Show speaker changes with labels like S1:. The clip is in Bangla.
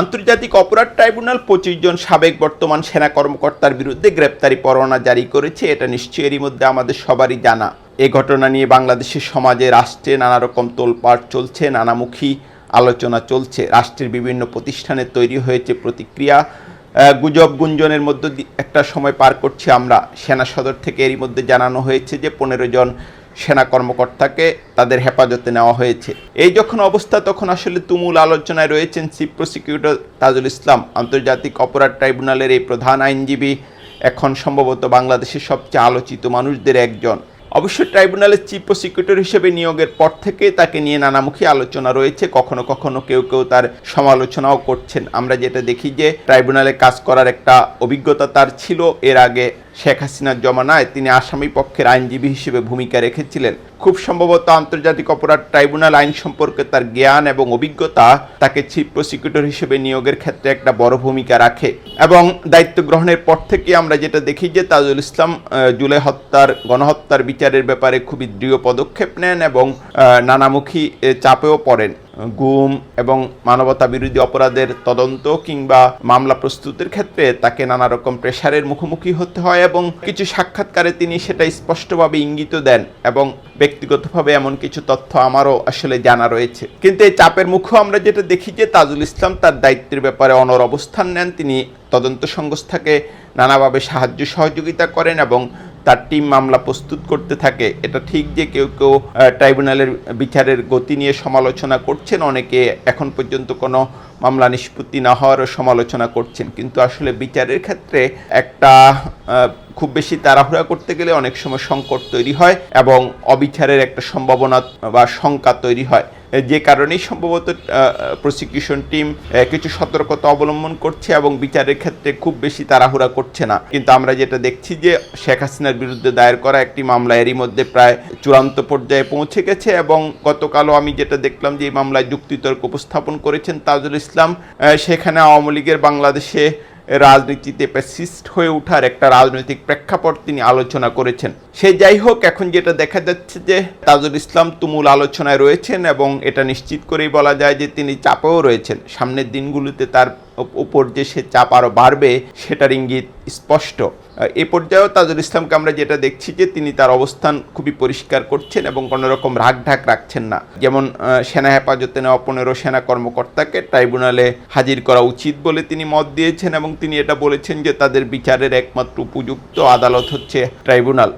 S1: আন্তর্জাতিক অপরাধ ট্রাইব্যুনাল পঁচিশ জন সাবেক বর্তমান সেনা কর্মকর্তার বিরুদ্ধে গ্রেপ্তারি পরোয়ানা জারি করেছে এটা নিশ্চয়ই এরই মধ্যে আমাদের সবারই জানা এ ঘটনা নিয়ে বাংলাদেশের সমাজে রাষ্ট্রে নানা রকম তোলপাট চলছে নানামুখী আলোচনা চলছে রাষ্ট্রের বিভিন্ন প্রতিষ্ঠানে তৈরি হয়েছে প্রতিক্রিয়া গুজব গুঞ্জনের মধ্যে একটা সময় পার করছি আমরা সেনা সদর থেকে এরই মধ্যে জানানো হয়েছে যে পনেরো জন সেনা কর্মকর্তাকে তাদের হেফাজতে নেওয়া হয়েছে এই যখন অবস্থা তখন আসলে তুমুল আলোচনায় রয়েছেন চিফ প্রসিকিউটর তাজুল ইসলাম আন্তর্জাতিক অপরাধ ট্রাইব্যুনালের এই প্রধান আইনজীবী এখন সম্ভবত বাংলাদেশের সবচেয়ে আলোচিত মানুষদের একজন অবশ্য ট্রাইব্যুনালের চিফ প্রসিকিউটর হিসেবে নিয়োগের পর থেকে তাকে নিয়ে নানামুখী আলোচনা রয়েছে কখনো কখনো কেউ কেউ তার সমালোচনাও করছেন আমরা যেটা দেখি যে ট্রাইব্যুনালে কাজ করার একটা অভিজ্ঞতা তার ছিল এর আগে শেখ হাসিনার জমানায় তিনি আসামি পক্ষের আইনজীবী হিসেবে ভূমিকা রেখেছিলেন খুব সম্ভবত আন্তর্জাতিক অপরাধ ট্রাইব্যুনাল আইন সম্পর্কে তার জ্ঞান এবং অভিজ্ঞতা তাকে চিফ প্রসিকিউটর হিসেবে নিয়োগের ক্ষেত্রে একটা বড় ভূমিকা রাখে এবং দায়িত্ব গ্রহণের পর থেকে আমরা যেটা দেখি যে তাজুল ইসলাম জুলে হত্যার গণহত্যার বিচারের ব্যাপারে খুবই দৃঢ় পদক্ষেপ নেন এবং নানামুখী চাপেও পড়েন গুম এবং মানবতা বিরোধী অপরাধের তদন্ত কিংবা মামলা প্রস্তুতির ক্ষেত্রে তাকে নানা রকম প্রেশারের মুখোমুখি হতে হয় এবং কিছু সাক্ষাৎকারে তিনি সেটা স্পষ্টভাবে ইঙ্গিত দেন এবং ব্যক্তিগতভাবে এমন কিছু তথ্য আমারও আসলে জানা রয়েছে কিন্তু এই চাপের মুখেও আমরা যেটা দেখি যে তাজুল ইসলাম তার দায়িত্বের ব্যাপারে অনর অবস্থান নেন তিনি তদন্ত সংস্থাকে নানাভাবে সাহায্য সহযোগিতা করেন এবং তার টিম মামলা প্রস্তুত করতে থাকে এটা ঠিক যে কেউ কেউ ট্রাইব্যুনালের বিচারের গতি নিয়ে সমালোচনা করছেন অনেকে এখন পর্যন্ত কোনো মামলা নিষ্পত্তি না হওয়ারও সমালোচনা করছেন কিন্তু আসলে বিচারের ক্ষেত্রে একটা খুব বেশি তাড়াহুড়া করতে গেলে অনেক সময় সংকট তৈরি হয় এবং অবিচারের একটা সম্ভাবনা বা শঙ্কা তৈরি হয় যে কারণেই সম্ভবত প্রসিকিউশন টিম কিছু সতর্কতা অবলম্বন করছে এবং বিচারের ক্ষেত্রে খুব বেশি তাড়াহুড়া করছে না কিন্তু আমরা যেটা দেখছি যে শেখ হাসিনার বিরুদ্ধে দায়ের করা একটি মামলা এরই মধ্যে প্রায় চূড়ান্ত পর্যায়ে পৌঁছে গেছে এবং গতকালও আমি যেটা দেখলাম যে এই মামলায় যুক্তিতর্ক উপস্থাপন করেছেন তাজুল ইসলাম সেখানে আওয়ামী লীগের বাংলাদেশে রাজনীতিতে প্যাসিস্ট হয়ে ওঠার একটা রাজনৈতিক প্রেক্ষাপট তিনি আলোচনা করেছেন সে যাই হোক এখন যেটা দেখা যাচ্ছে যে তাজুল ইসলাম তুমুল আলোচনায় রয়েছেন এবং এটা নিশ্চিত করেই বলা যায় যে তিনি চাপেও রয়েছেন সামনের দিনগুলোতে তার উপর যে সে চাপ আরও বাড়বে সেটার ইঙ্গিত স্পষ্ট এ পর্যায়েও তাজুল ইসলামকে আমরা যেটা দেখছি যে তিনি তার অবস্থান খুবই পরিষ্কার করছেন এবং কোনো রকম ঢাক রাখছেন না যেমন সেনা হেফাজতে নেওয়া পনেরো সেনা কর্মকর্তাকে ট্রাইব্যুনালে হাজির করা উচিত বলে তিনি মত দিয়েছেন এবং তিনি এটা বলেছেন যে তাদের বিচারের একমাত্র উপযুক্ত আদালত হচ্ছে ট্রাইব্যুনাল